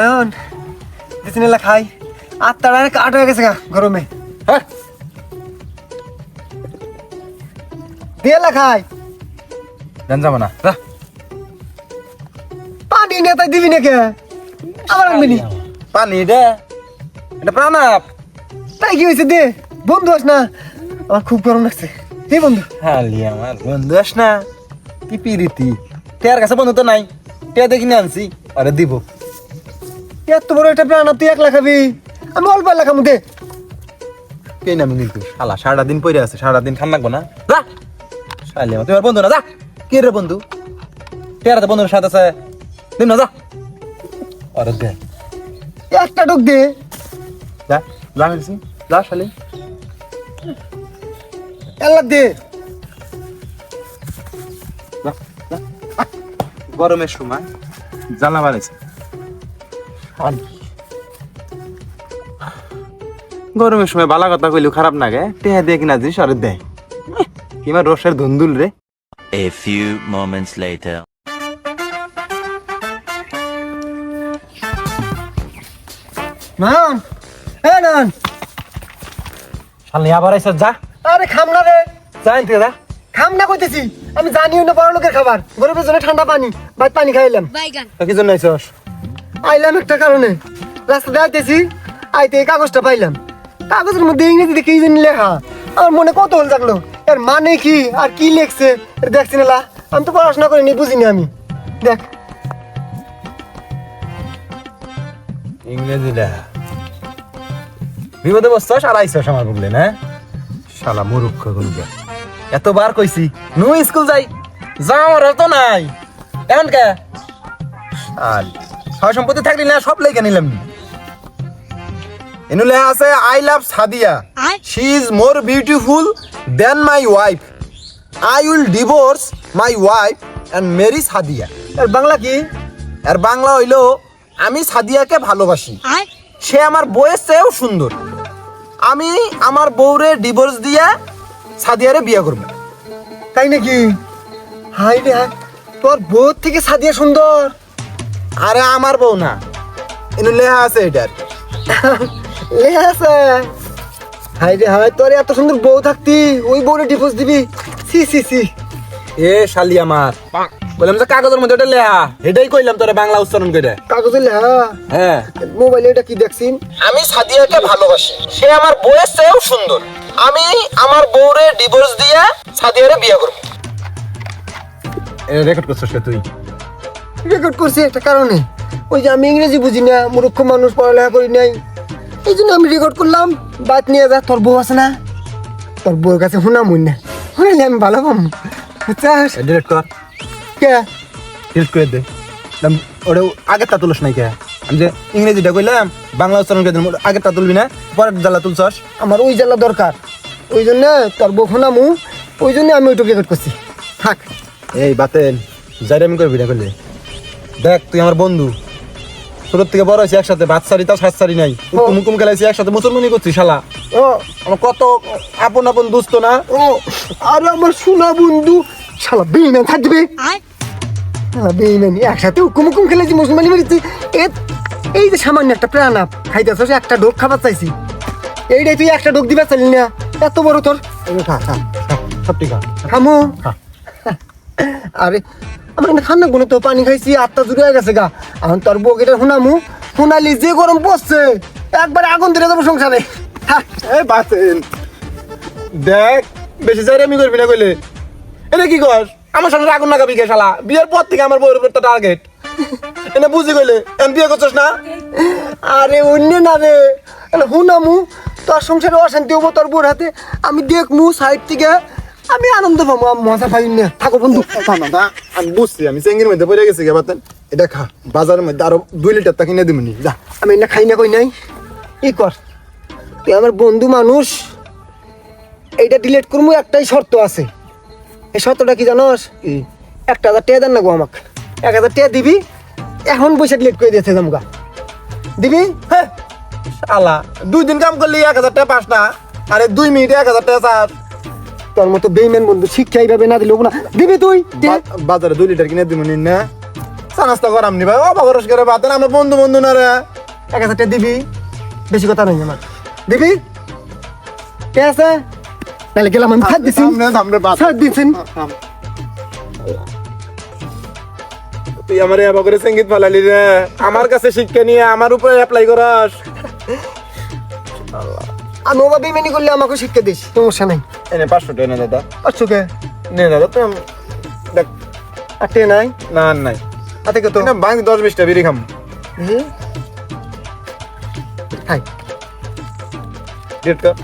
নয়ন দিসিনেলা খাই। আর তারা কাট হয়ে গেছে গা গরমে। হ্যাঁ। দিয়েলা খাই। জান যাব না যা। পানি নিয়ে তাই দিবি নাকি? আবার আনবি নি? পানি দে। এটা প্রাণাপ তাই কি হয়েছে দে? বন্ধু আস না। আমার খুব গরম লাগছে। হে বন্ধু। হালি আমার বন্ধু আস না। কি পিরিতি তের কাছে বন্ধু তো নাই। তে দেখিনি আনছি। আরে দিব। এত বড় একটা প্রাণ তুই একলা খাবি? আমি অল্প একলা খাব দে। কে নামি কিন্তু শালা সারা দিন পড়ে আছে সারা দিন খান লাগবো না। যা! শালি আমার তোমার বন্ধু না যা! কে রে বন্ধু? তেরা তো বন্ধুর সাথে আছে? দিন না যা! আরে দে। একটা ঢুক দে। যা যা মেলছি যা শালি। এলা দে। গরমের সময় জ্বালা বাড়াইছে গরমের সময় বালা কথা কইলেও খারাপ লাগে টেহা দিয়ে কিনা জিনিস আর দেয় কিংবা রসের ধুন্দুল রে। A few moments later. নয়ন এ নয়ন। শালি আবার আইসা যা। আরে খাম না রে। যা এনতে যা। খাম না কইতেছি। আমি জানিও না বড় লোকের খাবার। গরিবের জন্য ঠান্ডা পানি বাইর পানি খাইলাম। বাইগান। কি জন্য আইসস আইলাম একটা কারণে। রাস্তাতে আইতেছি, আইতে এই কাগজটা পাইলাম। কাগজের মধ্যে ইংরেজিতে কি জানি লেখা? আমার মনে কত হল থাকল এর মানে কি? আর কি লেখছে? দেখছি না। আমি তো পড়াশোনা করিনি, বুঝিনি আমি। দেখ। ইংরেজি লেখা বিপদে বসছস আর আইসস আমার বললে না? শালা মূর্খ গুলবে এতবার কইছি, নু স্কুল যাই। যাওয়ার তো নাই। এখন কে শাল। সয় সম্পত্তি থাকলি না সব লেখা নিলাম এনু লেখা আছে I love Sadia. She is more beautiful than my wife I will divorce my wife and marry Sadia. এর বাংলা কি? আর বাংলা হইল আমি সাদিয়াকে ভালোবাসি। সে আমার বউয়ের চেয়েও সুন্দর। আমি আমার বউরে ডিভোর্স দিয়ে সাদিয়ারে বিয়ে করব। তাই নাকি? হাই রে তোর বোধ থেকে সাদিয়া সুন্দর। আরে আমার বউ না। এনু লেহা আছে এটার। লে আছে। হাই রে হাই তোর এত সুন্দর বউ থাকতি ওই বউরে ডিভোর্স দিবি? সি সি সি এ শালি আমার। বললাম যে কাগজের মধ্যে ওটা লেহা। এটাই কইলাম তোরা বাংলা উচ্চারণ করে কাগজে লেহা? হ্যাঁ। মোবাইলে এটা কি দেখছিন আমি সাদিয়াকে ভালোবাসি। সে আমার বউয়ের চেয়েও সুন্দর। আমি আমার বউরে ডিভোর্স দিয়ে সাদিয়ারে বিয়ে করব। রেকর্ড করছিস তুই? রেকর্ড করছি একটা কারণে। ওই যে আমি ইংরেজি বুঝি না মূর্খ মানুষ পড়ালেখা করি নাই। এই জন্য আমি রেকর্ড করলাম বাদ নিয়ে যা তোর বউ আছে না? তোর বউর কাছে শুনা মুই না। শুনাইলে আমি ভালো পাম বুঝছাস? ডিলিট কর। কে? ডিলিট করে দে। ওটা আগের তা তুলস নাই কে? আমি যে ইংরেজিটা কইলাম বাংলা উচ্চারণ করে দিলাম ওটা তা তুলবি না পরের জ্বালা তুলছস। আমার ওই জ্বালা দরকার। ওই জন্য তোর বউ শোনামু ওই জন্য আমি ওইটুকু রেকর্ড করছি। থাক। এই বাতেন যাই আমি করবি না করলে দেখ তুই আমার বন্ধু। ছোট থেকে বড় হয়েছি একসাথে ভাত সারি তাও সাত সারি নাই। হুকুম খেলাইছি একসাথে মুসলমানি করছি শালা। ও। আমার কত আপন আপন দুস্থ না। ও আরে আমার সোনা বন্ধু শালা বেইমান থাকবে। আয়। শালা বেইমান একসাথে হুকুম হুকুম খেলেছি মুসলমানি মেরেছি। এই যে সামান্য একটা প্রাণ আপ খাইতেছ একটা ডোক খাবার চাইছি। এইটাই তুই একটা ডোক দিবার চাইলি না। এত বড় তোর। খা খা খা, সব ঠিক আছে। খামো। আরে আমার এখানে খান্না কোনো তো পানি খাইছি আত্মা জুড়ে হয়ে গেছে গা। এখন তোর বউকেটা শুনামু, শুনালি যে গরম পড়ছে, একবার আগুন ধরে যাব সংসারে। এই বাতেন দেখ, বেশি চাই আমি করবি না কইলে। এটা কি কর আমার সামনে আগুন লাগাবি কে শালা? বিয়ের পর থেকে আমার বউর উপর তো টার্গেট এনে বুঝি কইলে। এন বিয়ে করছস না? আরে অন্য না রে। হুনামু তোর সংসারে অশান্তি হব তোর বোর হাতে। আমি দেখমু সাইড থেকে আমি আনন্দ পাবো মজা পাই না। থাকো বন্ধু। না আমি বুঝছি আমি চেঙ্গির মধ্যে পড়ে গেছি কে বাতেন। এটা খা বাজারের মধ্যে আরও দুই লিটার তা কিনে দিবনি যা। আমি না খাই না কই নাই? ই কর? তুই আমার বন্ধু মানুষ। এইটা ডিলিট করব একটাই শর্ত আছে। এই শর্তটা কি জানোস? একটা হাজার টাকা দেন না গো আমাকে। এক হাজার টাকা দিবি এখন পয়সা ডিলিট করে দিয়েছে জামগা দিবি? হ্যাঁ। শালা দুই দিন কাম করলি এক হাজার টাকা পাস না। আরে দুই মিনিটে এক হাজার টাকা চার তোর মতো বেইমান বন্ধু শিক্ষা এইভাবে না দিলে না। দিবি তুই? বাজারে দুই লিটার কিনে দিবনি না নাস্তা নাস্তা করাম নি ভাই। অপকরস করে বাতেন আমরা বন্ধু বন্ধু না রে। এক হাজার টাকা দিবি। বেশি কথা নাই আমার। দিবি? কে আছে? তাহলে গেলাম আমি। ছাড় দিছি। ছাড় দিছেন তুই আমার এবার করে সংগীত ফালালি রে। আমার কাছে শিক্ষা নিয়ে আমার উপরে অ্যাপ্লাই করাস। আমি ওভাবে মেনে করলে আমাকে শিক্ষা দিস। সমস্যা নাই। এনে পাঁচশো টাকা দাদা। পারছ কে? নে দাদা আম- দেখ। আর টে নাই? না আর নাই। হাতে কত? না বাং দশ বিশটা বিড়ি খাম। হুম? খাই ডেট কা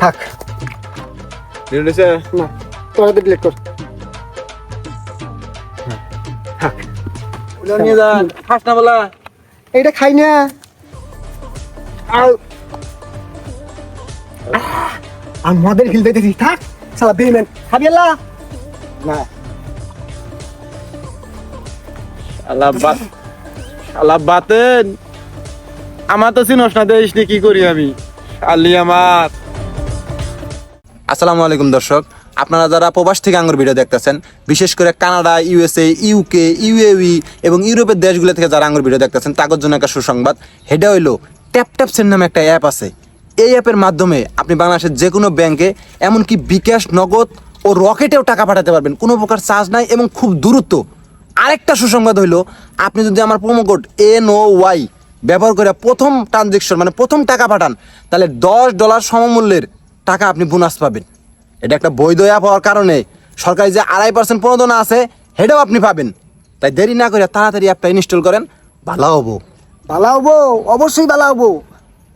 থাক। ডেট হয়েছে না তোরা ডিলেট কর। থাক। নিয়ে যা খাস না বলা এইটা খাই না। আর আর মদের খিল দিতেছি থাক। সালা বেইমান। খাবি আল্লাহ না। আল্লাহ বাত আল্লাহ বাতেন। আমার তো চিনস না দেশ নি কি করি আমি। আলি আমার। আসসালামু আলাইকুম দর্শক। আপনারা যারা প্রবাস থেকে আঙ্গুর ভিডিও দেখতেছেন বিশেষ করে কানাডা ইউএসএ ইউকে ইউএই এবং ইউরোপের দেশগুলো থেকে যারা আঙ্গুর ভিডিও দেখতেছেন তাদের জন্য একটা সুসংবাদ। সেটা হইল ট্যাপ ট্যাপসের নামে একটা অ্যাপ আছে। এই অ্যাপের মাধ্যমে আপনি বাংলাদেশের যে কোনো ব্যাংকে, এমনকি বিকাশ, নগদ ও রকেটেও টাকা পাঠাতে পারবেন। কোনো প্রকার চার্জ নাই এবং খুব দ্রুত আরেকটা সুসংবাদ হইল, আপনি যদি আমার promo code N O Y ব্যবহার করে প্রথম ট্রানজেকশন মানে প্রথম টাকা পাঠান, তাহলে দশ ডলার সমমূল্যের টাকা আপনি বোনাস পাবেন। এটা একটা বৈধ অ্যাপ হওয়ার কারণে সরকারি যে আড়াই পার্সেন্ট প্রণোদনা আছে, সেটাও আপনি পাবেন। তাই দেরি না করে তাড়াতাড়ি অ্যাপটা ইনস্টল করেন, ভালো হব। ভালো হব, অবশ্যই ভালো হব।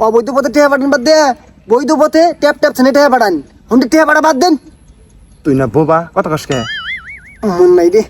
অবৈধ পথে টেহা পাঠান বাদ দেয়া বৈধ পথে ট্যাপ ট্যাপ ছেনে টেহা পাঠান। হুন্ডি টেহা পাঠা বাদ দেন। তুই না বোবা কত কষ্ট মন নাই রে।